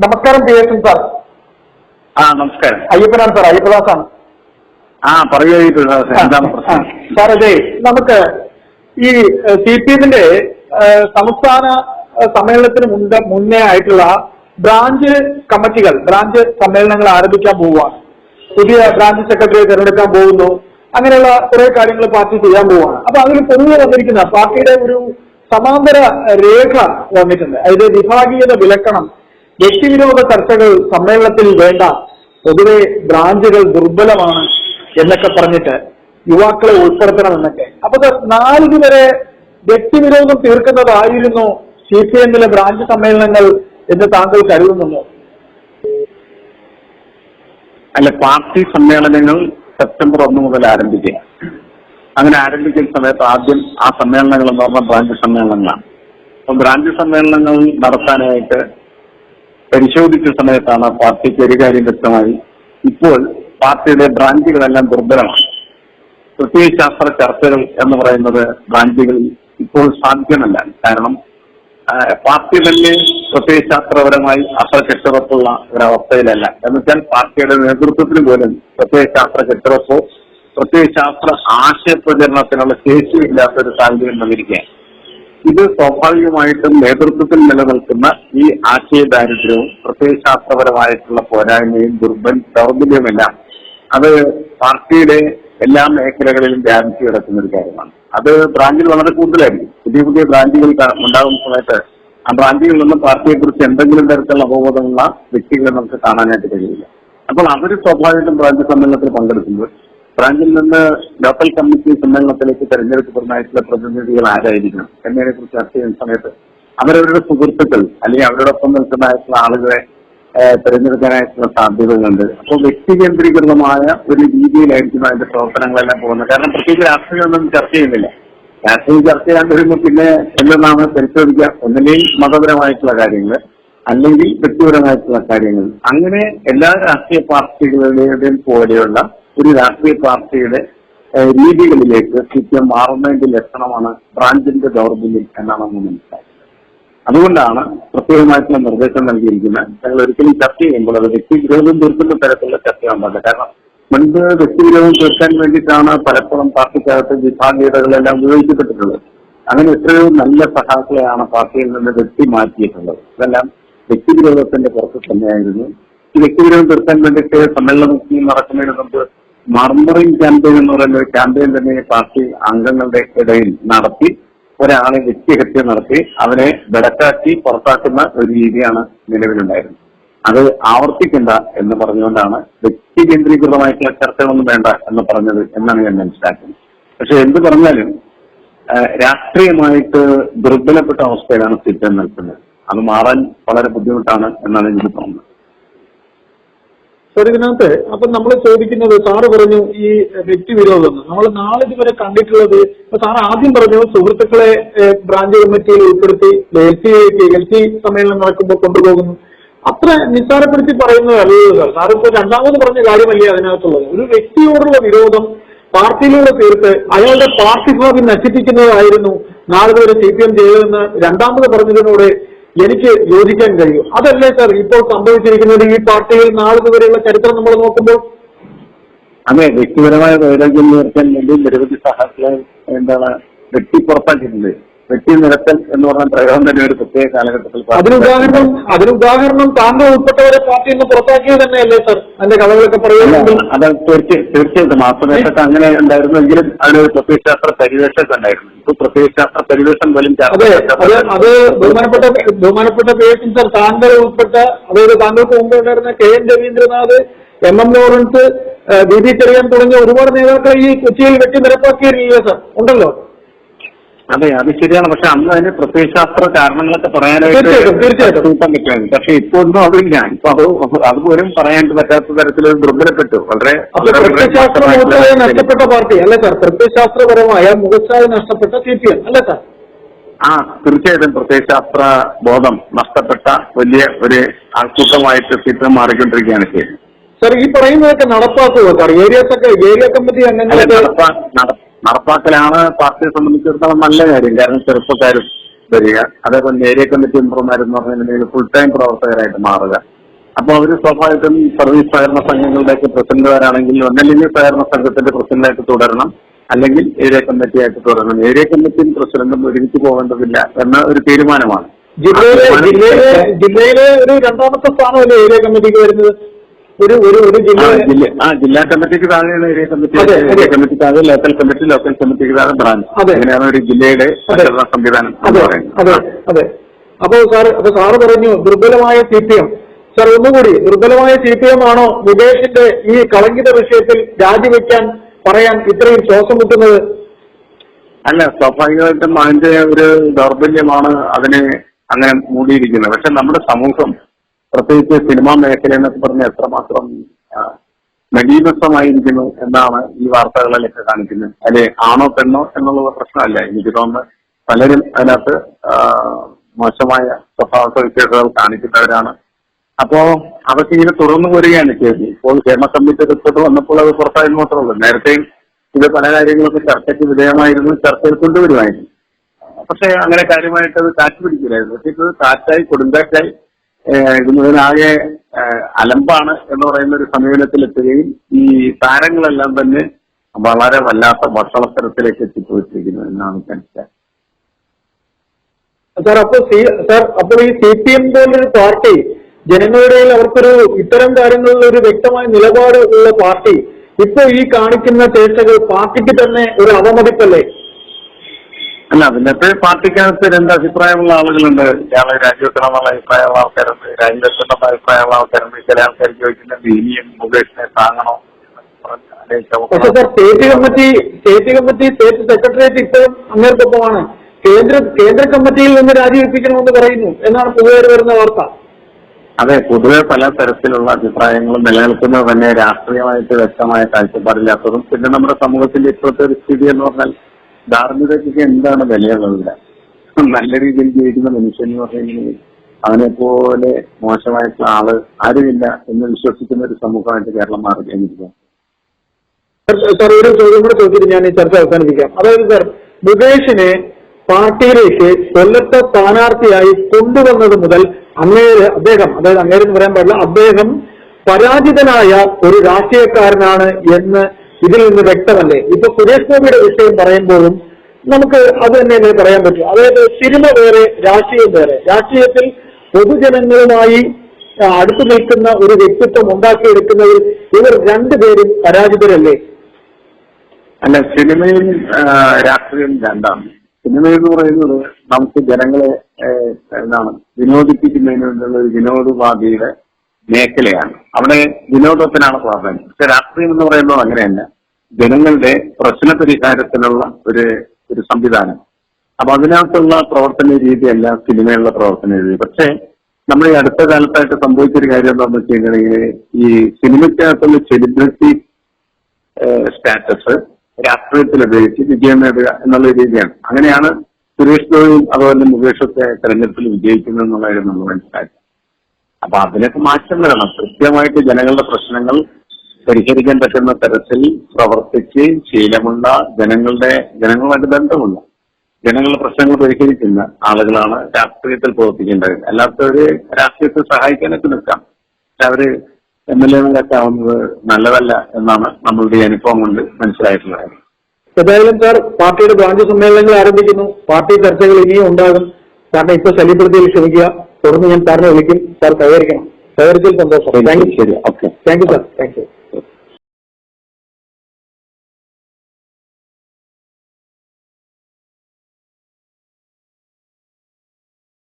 നമസ്കാരം P S sir. ആ നമസ്കാരം. അയ്യപ്പനാണ് സാർ അയ്യപ്പദാസാണ്. ആ പറയൂ അയ്യപ്പദാസ്. എന്താണ് പ്രശ്നം? സാർ അതെ നമുക്ക് ഈ സി പി എമ്മിന്റെ സംസ്ഥാന സമ്മേളനത്തിന് മുൻപ് മുന്നേ ആയിട്ടുള്ള ബ്രാഞ്ച് കമ്മിറ്റികൾ ബ്രാഞ്ച് സമ്മേളനങ്ങൾ ആരംഭിക്കാൻ പോവുകയാണ് പുതിയ ബ്രാഞ്ച് സെക്രട്ടറിയെ തിരഞ്ഞെടുക്കാൻ പോകുന്നു. അങ്ങനെയുള്ള കുറെ കാര്യങ്ങൾ പാർട്ടി ചെയ്യാൻ പോവുകയാണ് അപ്പൊ അതിൽ പൊതുവെ വന്നിരിക്കുന്ന പാർട്ടിയുടെ ഒരു സമാന്തര രേഖ വന്നിട്ടുണ്ട്. അതായത് വിഭാഗീയത വിലക്കണം. വ്യക്തിവിരോധ ചർച്ചകൾ സമ്മേളനത്തിൽ വേണ്ട. പൊതുവെ ബ്രാഞ്ചുകൾ ദുർബലമാണ് എന്നൊക്കെ പറഞ്ഞിട്ട് യുവാക്കളെ ഉൾപ്പെടുത്തണം എന്നൊക്കെ അപ്പൊ നാലിന് വരെ വ്യക്തിവിരോധം തീർക്കുന്നതായിരുന്നു സി പി എമ്മിലെ ബ്രാഞ്ച് സമ്മേളനങ്ങൾ എന്ന് താങ്കൾ കരുതുന്നുണ്ടോ? അല്ല പാർട്ടി സമ്മേളനങ്ങൾ സെപ്റ്റംബർ ഒന്ന് മുതൽ ആരംഭിക്കുക. അങ്ങനെ ആരംഭിക്കുന്ന സമയത്ത് ആദ്യം ആ സമ്മേളനങ്ങൾ എന്ന് പറഞ്ഞാൽ ബ്രാഞ്ച് സമ്മേളനങ്ങളാണ്. അപ്പം ബ്രാഞ്ച് സമ്മേളനങ്ങൾ നടത്താനായിട്ട് പരിശോധിച്ച സമയത്താണ് പാർട്ടിക്ക് ഒരു കാര്യം വ്യക്തമായി. ഇപ്പോൾ പാർട്ടിയുടെ ബ്രാഞ്ചുകളെല്ലാം ദുർബലമാണ്. പ്രത്യയശാസ്ത്ര ചർച്ചകൾ എന്ന് പറയുന്നത് ബ്രാഞ്ചുകളിൽ ഇപ്പോൾ സാധ്യമല്ല. കാരണം പാർട്ടി തന്നെ പ്രത്യയശാസ്ത്രപരമായി അത്ര കെട്ടുറപ്പുള്ള ഒരവസ്ഥയിലല്ല. എന്നുവെച്ചാൽ പാർട്ടിയുടെ നേതൃത്വത്തിന് പോലും പ്രത്യയശാസ്ത്ര കെട്ടുറപ്പോ പ്രത്യയശാസ്ത്ര ആശയപ്രചരണത്തിനുള്ള ശേഷിയില്ലാത്ത ഒരു സാഹചര്യം വന്നിരിക്കുകയാണ്. ഇത് സ്വാഭാവികമായിട്ടും നേതൃത്വത്തിൽ നിലനിൽക്കുന്ന ഈ ആശയ ദാരിദ്ര്യവും പ്രത്യയശാസ്ത്രപരമായിട്ടുള്ള പോരായ്മയും ദുർബൽ ദൗർബല്യവുമെല്ലാം അത് പാർട്ടിയുടെ എല്ലാ മേഖലകളിലും വ്യാപിച്ചു കിടക്കുന്ന ഒരു കാര്യമാണ്. അത് ബ്രാഞ്ചിൽ വളരെ കൂടുതലായിരിക്കും. പുതിയ പുതിയ ബ്രാഞ്ചുകൾ ഉണ്ടാകുന്ന സമയത്ത് ആ ബ്രാഞ്ചുകളിൽ നിന്ന് പാർട്ടിയെ കുറിച്ച് എന്തെങ്കിലും തരത്തിലുള്ള അവബോധമുള്ള വ്യക്തികളെ നമുക്ക് കാണാനായിട്ട് കഴിയില്ല. അപ്പോൾ അവർ സ്വാഭാവികം ബ്രാഞ്ച് സമ്മേളനത്തിൽ പങ്കെടുക്കുമ്പോൾ ബ്രാഞ്ചിൽ നിന്ന് ലോക്കൽ കമ്മിറ്റി സമ്മേളനത്തിലേക്ക് തെരഞ്ഞെടുക്കപ്പെടുന്നതായിട്ടുള്ള പ്രതിനിധികൾ ആരായിരിക്കണം എന്നതിനെ കുറിച്ച് ചർച്ച ചെയ്യുന്ന സമയത്ത് അവരവരുടെ സുഹൃത്തുക്കൾ അല്ലെങ്കിൽ അവരോടൊപ്പം നിൽക്കുന്നതായിട്ടുള്ള ആളുകളെ തിരഞ്ഞെടുക്കാനായിട്ടുള്ള സാധ്യതകളുണ്ട്. അപ്പോൾ വ്യക്തി കേന്ദ്രീകൃതമായ ഒരു രീതിയിലായിരിക്കും അതിന്റെ പ്രവർത്തനങ്ങളെല്ലാം പോകുന്നത്. കാരണം പ്രത്യേകിച്ച് രാഷ്ട്രീയമൊന്നും ചർച്ച ചെയ്യുന്നില്ല. രാഷ്ട്രീയം ചർച്ച ചെയ്യാൻ വരുമ്പോൾ പിന്നെ എന്തെന്നാണ് പരിശോധിക്കുക? ഒന്നിലെയും മതപരമായിട്ടുള്ള കാര്യങ്ങൾ അല്ലെങ്കിൽ വ്യക്തിപരമായിട്ടുള്ള കാര്യങ്ങൾ. അങ്ങനെ എല്ലാ രാഷ്ട്രീയ പാർട്ടികളുടെയും പോലെയുള്ള ഒരു രാഷ്ട്രീയ പാർട്ടിയുടെ രീതികളിലേക്ക് സി പി എം മാറുന്നതിന്റെ ലക്ഷണമാണ് ബ്രാഞ്ചിന്റെ ദൗർബല്യം എന്നാണ് നമ്മൾ മനസ്സിലാക്കുന്നത്. അതുകൊണ്ടാണ് പ്രത്യേകമായിട്ടുള്ള നിർദ്ദേശം നൽകിയിരിക്കുന്നത്. ഞങ്ങൾ ഒരിക്കലും ചർച്ച ചെയ്യുമ്പോൾ അത് വ്യക്തിവിരോധം തീർക്കുന്ന തരത്തിലുള്ള ചർച്ചയാണ് പാടില്ല കാരണം മുൻപ് വ്യക്തിവിരോധം തീർക്കാൻ വേണ്ടിയിട്ടാണ് പലപ്പോഴും പാർട്ടിക്കകത്ത് വിഭാഗീയതകളെല്ലാം ഉപയോഗിക്കപ്പെട്ടിട്ടുള്ളത്. അങ്ങനെ എത്രയോ നല്ല സഹാക്കളെയാണ് പാർട്ടിയിൽ നിന്ന് വ്യക്തി മാറ്റിയിട്ടുള്ളത്. ഇതെല്ലാം വ്യക്തിവിരോധത്തിന്റെ പുറത്ത് തന്നെയായിരുന്നു. ഈ വ്യക്തിവിരോധം തീർക്കാൻ വേണ്ടിയിട്ട് സമ്മേളനം നടക്കുന്നതിന് മുമ്പ് മർമറിംഗ് ക്യാമ്പയിൻ എന്ന് പറയുന്ന ഒരു ക്യാമ്പയിൻ തന്നെ പാർട്ടി അംഗങ്ങളുടെ ഇടയിൽ നടത്തി ഒരാളെ വ്യക്തിഹത്യ നടത്തി അവരെ വെടക്കാക്കി പുറത്താക്കുന്ന ഒരു രീതിയാണ് നിലവിലുണ്ടായിരുന്നത്. അത് ആവർത്തിക്കണ്ട എന്ന് പറഞ്ഞുകൊണ്ടാണ് വ്യക്തി കേന്ദ്രീകൃതമായിട്ടുള്ള ചർച്ചകളൊന്നും വേണ്ട എന്ന് പറഞ്ഞത് എന്നാണ് ഞാൻ മനസ്സിലാക്കുന്നത്. പക്ഷെ എന്ത് പറഞ്ഞാലും രാഷ്ട്രീയമായിട്ട് ദുർബലപ്പെട്ട അവസ്ഥയിലാണ് സി പി എം നിൽക്കുന്നത്. അത് മാറാൻ വളരെ ബുദ്ധിമുട്ടാണ് എന്നാണ് എനിക്ക് തോന്നുന്നത്. സാർ ഇതിനകത്ത് അപ്പൊ നമ്മൾ ചോദിക്കുന്നത് സാറ് പറഞ്ഞു ഈ വ്യക്തിവിരോധം നമ്മൾ നാളെ ഇതുവരെ കണ്ടിട്ടുള്ളത് ഇപ്പൊ സാർ ആദ്യം പറഞ്ഞു സുഹൃത്തുക്കളെ ബ്രാഞ്ച് കമ്മിറ്റിയിൽ ഉൾപ്പെടുത്തി എൽ സി എൽ സി സമ്മേളനം നടക്കുമ്പോൾ കൊണ്ടുപോകുന്നു. അത്ര നിസ്സാരപ്പെടുത്തി പറയുന്നതല്ലല്ലോ സാർ. ഇപ്പൊ രണ്ടാമത് പറഞ്ഞ കാര്യമല്ലേ അതിനകത്തുള്ളത്? ഒരു വ്യക്തിയോടുള്ള വിരോധം പാർട്ടിയിലൂടെ തീർത്ത് അയാളുടെ പാർട്ടി ഭാവി നശിപ്പിക്കുന്നതായിരുന്നു നാളെ വരെ സി പി എം ചെയ്തതെന്ന് രണ്ടാമത് പറഞ്ഞതിനോട് എനിക്ക് യോജിക്കാൻ കഴിയും. അതല്ലേ സാർ ഇപ്പോൾ സംഭവിച്ചിരിക്കുന്നത് ഈ പാർട്ടിയിൽ നാളെ വരെയുള്ള ചരിത്രം നമ്മൾ നോക്കുമ്പോൾ? അതെ വ്യക്തിപരമായ വൈരാഗ്യം നേർക്കാൻ വേണ്ടി നിരവധി സഹാക്കളെ എന്താണ് വെട്ടി പുറത്താക്കിയിട്ടുണ്ട് വെട്ടി നിരത്തൽ എന്ന് പറഞ്ഞ പ്രയോഗം തന്നെ ഒരു പ്രത്യേക കാലഘട്ടത്തിൽ അതിനുദാഹരണം അതിനുദാഹരണം താങ്കൾ ഉൾപ്പെട്ടവരെ പാർട്ടിയിൽ നിന്ന് പുറത്താക്കിയത് തന്നെയല്ലേ സർ? അതിന്റെ കഥകളൊക്കെ പറയുന്നത് അത് തീർച്ചയായും തീർച്ചയായിട്ടും. മാസനേട്ടൊക്കെ അങ്ങനെ ഉണ്ടായിരുന്നെങ്കിലും അതിനൊരു പ്രത്യയശാസ്ത്ര പരിവേഷമൊക്കെ ഉണ്ടായിരുന്നു. ഇപ്പൊ പ്രത്യയശാസ്ത്ര പരിവേഷം പോലും അതെ അത് അത് ബഹുമാനപ്പെട്ട ബഹുമാനപ്പെട്ട പേഴ്സൺ സർ താങ്കൾ ഉൾപ്പെട്ട അതായത് താങ്കൾക്ക് മുമ്പ് ഉണ്ടായിരുന്ന K. N. Ravindranath M. M. Lawrence B B Cheriyan തുടങ്ങിയ ഒരുപാട് നേതാക്കളെ ഈ കൊച്ചിയിൽ വെട്ടി നിരപ്പാക്കിയിരിക്കുക സർ. ഉണ്ടല്ലോ? അതെ അത് ശരിയാണ്. പക്ഷെ അന്ന് അതിന് പ്രത്യയശാസ്ത്ര കാരണങ്ങളൊക്കെ പറയാനായിട്ട് തീർച്ചയായിട്ടും. കൂട്ടാൻ പറ്റുമായിരുന്നു പക്ഷെ ഇപ്പൊ ഒന്നും അതില്ല. ഇപ്പൊ അത് അതുപോലും പറയാൻ പറ്റാത്ത തരത്തിൽ ദുർബലപ്പെട്ടു. വളരെ നഷ്ടപ്പെട്ട പാർട്ടി അല്ലേ സാർ? പ്രത്യയശാസ്ത്രപരമായ മുഖച്ഛായ നഷ്ടപ്പെട്ട സി പി എം അല്ലേ സാർ? ആ തീർച്ചയായിട്ടും പ്രത്യയശാസ്ത്ര ബോധം നഷ്ടപ്പെട്ട വലിയ ഒരു ആൾക്കൂട്ടമായിട്ട് ചിത്രം മാറിക്കൊണ്ടിരിക്കുകയാണ് ചെയ്യുന്നത് സാർ ഈ പറയുന്നതൊക്കെ നടപ്പാക്കുമോ സാർ? ഏരിയ ഏരിയ കമ്മിറ്റി അങ്ങനെ നടപ്പാക്കലാണ് പാർട്ടിയെ സംബന്ധിച്ചിടത്തോളം നല്ല കാര്യം. കാരണം ചെറുപ്പക്കാരും വരിക അതേപോലെ ഏരിയ കമ്മിറ്റി മെമ്പർമാരെന്ന് പറഞ്ഞിട്ടുണ്ടെങ്കിൽ ഫുൾ ടൈം പ്രവർത്തകരായിട്ട് മാറുക. അപ്പോൾ അവർ സ്വാഭാവികം സർവീസ് സഹകരണ സംഘങ്ങളുടെയൊക്കെ പ്രസിഡന്റുമാരാണെങ്കിൽ ഒന്നല്ലെങ്കിൽ സഹകരണ സംഘത്തിന്റെ പ്രസിഡന്റായിട്ട് തുടരണം. അല്ലെങ്കിൽ ഏരിയ കമ്മിറ്റി ആയിട്ട് തുടരണം. ഏരിയ കമ്മിറ്റിയും പ്രസിഡന്റും ഒരുമിച്ച് പോകേണ്ടതില്ല എന്ന ഒരു തീരുമാനമാണ്. ജില്ലയിലെ ജില്ലയിലെ ഒരു രണ്ടാമത്തെ സ്ഥാനമല്ലേ ഏരിയ കമ്മിറ്റിക്ക് വരുന്നത്? ഒരു ഒരു ഒരു ജില്ല ജില്ല. ആ ജില്ലാ കമ്മിറ്റിക്ക് താഴെയാണ് ഏരിയ കമ്മിറ്റി. ഏരിയ കമ്മിറ്റി താഴെ ലോക്കൽ കമ്മിറ്റി ലോക്കൽ കമ്മിറ്റിക്ക് താഴെ ബ്രാഞ്ച് അതെ. അങ്ങനെയാണ് ഒരു ജില്ലയുടെ. സംവിധാനം അതെ അതെ അപ്പോ സാർ അപ്പൊ സാറ് പറഞ്ഞു ദുർബലമായ സി പി എം. സാർ ഒന്നുകൂടി ദുർബലമായ സി പി എം ആണോ വിദേശിന്റെ ഈ കളങ്കിത വിഷയത്തിൽ രാജിവെക്കാൻ പറയാൻ ഇത്രയും ശ്വാസം മുട്ടുന്നത്? അല്ല സ്വാഭാവികമായിട്ടും അതിന്റെ ഒരു ദൗർബല്യമാണ് അതിനെ അങ്ങനെ മൂടിയിരിക്കുന്നത്. പക്ഷെ നമ്മുടെ സമൂഹം പ്രത്യേകിച്ച് സിനിമാ മേഖല എന്നൊക്കെ പറഞ്ഞ എത്രമാത്രം ആ, എന്നാണ് ഈ വാർത്തകളിലൊക്കെ കാണിക്കുന്നത്. അല്ലെ ആണോ പെണ്ണോ എന്നുള്ള പ്രശ്നമല്ല. എനിക്ക് തോന്നുന്നു പലരും അതിനകത്ത് മോശമായ സ്വഭാവ സവിശേഷതകൾ കാണിക്കുന്നവരാണ്. അപ്പോ അതൊക്കെ ഇങ്ങനെ തുറന്നു വരികയാണ് ചെയ്തത്. ഇപ്പോൾ കേരള കമ്മിറ്റി റിപ്പോർട്ട് വന്നപ്പോൾ അത് പുറത്തായത് മാത്രമേ ഉള്ളൂ നേരത്തെയും ഇത് പല കാര്യങ്ങളൊക്കെ ചർച്ചയ്ക്ക് വിധേയമായിരുന്നു ചർച്ചയിൽ കൊണ്ടുവരുമായിരുന്നു. പക്ഷെ അങ്ങനെ കാര്യമായിട്ട് അത് കാറ്റ് പിടിക്കില്ലായിരുന്നു. പക്ഷെ ഇത് കാറ്റായി കൊടുങ്കാറ്റായി ഏഹ് ഇത് മുതലാകെ അലമ്പാണ് എന്ന് പറയുന്ന ഒരു സമീപനത്തിലെത്തുകയും ഈ താരങ്ങളെല്ലാം തന്നെ വളരെ വല്ലാത്ത ഭക്ഷണത്തരത്തിലേക്ക് എത്തിപ്പോയിട്ടിരിക്കുന്നു എന്നാണ് മനസ്സിലാക്കുന്നത് സാർ അപ്പൊ സി സാർ അപ്പോൾ ഈ സി പി എം പോലൊരു പാർട്ടി ജനങ്ങളുടെ അവർക്കൊരു ഇത്തരം കാര്യങ്ങളിൽ ഒരു വ്യക്തമായ നിലപാട് ഉള്ള പാർട്ടി ഇപ്പൊ ഈ കാണിക്കുന്ന ചേഷ്ടകൾ പാർട്ടിക്ക് തന്നെ ഒരു അവമതിപ്പല്ലേ? അല്ല പിന്നത്തെ പാർട്ടിക്കകത്ത് രണ്ട് അഭിപ്രായമുള്ള ആളുകളുണ്ട്. ഇയാളെ രാജിവെക്കണമെന്നുള്ള അഭിപ്രായമുള്ള ആൾക്കാരുണ്ട്. രാജിവെക്കണമെന്ന അഭിപ്രായമുള്ള ആൾക്കാരുണ്ട്. ചില ആൾക്കാർ ചോദിക്കുന്നത് ഇനിയും മുകേഷിനെ താങ്ങണോ പക്ഷെ? Sir state committee state committee state secretariat ഇപ്പോഴും അങ്ങേർക്കൊപ്പമാണ്. കേന്ദ്ര കേന്ദ്ര കമ്മിറ്റിയിൽ നിന്ന് രാജിവെപ്പിക്കണമെന്ന് പറയുന്നു എന്നാണ് പൊതുവെ വരുന്ന വാർത്ത. അതെ പൊതുവെ പല തരത്തിലുള്ള അഭിപ്രായങ്ങളും നിലനിൽക്കുന്നത് തന്നെ രാഷ്ട്രീയമായിട്ട് വ്യക്തമായ കാഴ്ചപ്പാടില്ലാത്തതും പിന്നെ നമ്മുടെ സമൂഹത്തിന്റെ ഇപ്പോഴത്തെ ഒരു സ്ഥിതി എന്ന് പറഞ്ഞാൽ ധാർമ്മികതയ്ക്ക് എന്താണ് വിലയുള്ളത്? നല്ല രീതിയിൽ ജീവിക്കുന്ന മനുഷ്യൻ എന്ന് പറഞ്ഞാൽ പോലെ മോശമായിട്ടുള്ള ആൾ ആരുമില്ല എന്ന് വിശ്വസിക്കുന്ന ഒരു സമൂഹമായിട്ട് കേരളം മാറി സാർ, സാർ ഒരു ചോദ്യം കൂടെ ചോദിച്ചിട്ട് ഞാൻ ഈ ചർച്ച അവസാനിപ്പിക്കാം. അതായത് സാർ മുകേഷിനെ പാർട്ടിയിലേക്ക് കൊല്ലത്തെ സ്ഥാനാർത്ഥിയായി കൊണ്ടുവന്നത് മുതൽ അങ്ങേര് അദ്ദേഹം അതായത് അങ്ങേരെന്ന് പറയാൻ പാടില്ല അദ്ദേഹം പരാജിതനായ ഒരു രാഷ്ട്രീയക്കാരനാണ് എന്ന് ഇതിൽ നിന്ന് വ്യക്തമല്ലേ? ഇപ്പൊ സുരേഷ് ഗോപിയുടെ വിഷയം പറയുമ്പോഴും നമുക്ക് അത് തന്നെയല്ലേ പറയാൻ പറ്റും. അതായത് സിനിമ വേറെ രാഷ്ട്രീയം വേറെ. രാഷ്ട്രീയത്തിൽ പൊതുജനങ്ങളുമായി അടുത്തു നിൽക്കുന്ന ഒരു വ്യക്തിത്വം ഉണ്ടാക്കിയെടുക്കുന്നതിൽ ഇവർ രണ്ടുപേരും പരാജിതരല്ലേ? അല്ല സിനിമയും രാഷ്ട്രീയം രണ്ടാണ്. സിനിമ എന്ന് പറയുന്നത് നമുക്ക് ജനങ്ങളെ എന്താണ് വിനോദിപ്പിക്കുന്നതിന് വേണ്ടിയുള്ള ഒരു വിനോദോപാധിയുടെ മേഖലയാണ്. അവിടെ വിനോദത്തിനാണ് പ്രാധാന്യം. പക്ഷെ രാഷ്ട്രീയം എന്ന് പറയുന്നത് അങ്ങനെയല്ല. ജനങ്ങളുടെ പ്രശ്ന പരിഹാരത്തിനുള്ള ഒരു ഒരു സംവിധാനം. അപ്പൊ അതിനകത്തുള്ള പ്രവർത്തന രീതിയല്ല സിനിമയുള്ള പ്രവർത്തന രീതി. പക്ഷേ നമ്മൾ ഈ അടുത്ത കാലത്തായിട്ട് സംഭവിച്ചൊരു കാര്യം എന്താണെന്ന് വെച്ച് കഴിഞ്ഞിട്ടുണ്ടെങ്കിൽ ഈ സിനിമയ്ക്കകത്തുള്ള സെലിബ്രിറ്റി സ്റ്റാറ്റസ് രാഷ്ട്രീയത്തിൽ ഉപയോഗിച്ച് വിജയം നേടുക എന്നുള്ള രീതിയാണ്. അങ്ങനെയാണ് സുരേഷ് ഗോപിയും അതുപോലെ മുകേഷൊക്കെ തെരഞ്ഞെടുപ്പിൽ വിജയിക്കുന്നത് എന്നുള്ളതായിരുന്നു നമ്മൾ മനസ്സിലാക്കി. അപ്പൊ അതിനൊക്കെ മാറ്റം വരണം. കൃത്യമായിട്ട് ജനങ്ങളുടെ പ്രശ്നങ്ങൾ പരിഹരിക്കാൻ പറ്റുന്ന തരത്തിൽ പ്രവർത്തിച്ച് ശീലമുള്ള ജനങ്ങളുടെ ജനങ്ങളുമായിട്ട് ബന്ധമുള്ള ജനങ്ങളുടെ പ്രശ്നങ്ങൾ പരിഹരിക്കുന്ന ആളുകളാണ് രാഷ്ട്രീയത്തിൽ പ്രവർത്തിക്കേണ്ടത്. അല്ലാത്തവര് രാഷ്ട്രീയത്തിൽ സഹായിക്കാനൊക്കെ നിൽക്കാം. പക്ഷെ അവർ എം എൽ എമാരൊക്കെ ആവുന്നത് നല്ലതല്ല എന്നാണ് നമ്മളുടെ അനുഭവം കൊണ്ട് മനസ്സിലായിട്ടുള്ളത്. ഏതായാലും സാർ പാർട്ടിയുടെ ബ്രാഞ്ച് സമ്മേളനങ്ങൾ ആരംഭിക്കുന്നു. പാർട്ടി ചർച്ചകൾ ഇനിയും ഉണ്ടാകും. കാരണം ഇപ്പൊ ശല്യപ്പെടുത്തിയിൽ ക്ഷമിക്കുക. തുടർന്ന് ഞാൻ സാറിനെ വിളിക്കും. സാർ സഹകരിക്കണം. സഹകരിച്ചതിൽ സന്തോഷം. താങ്ക് യു ശരി okay thank you sir thank you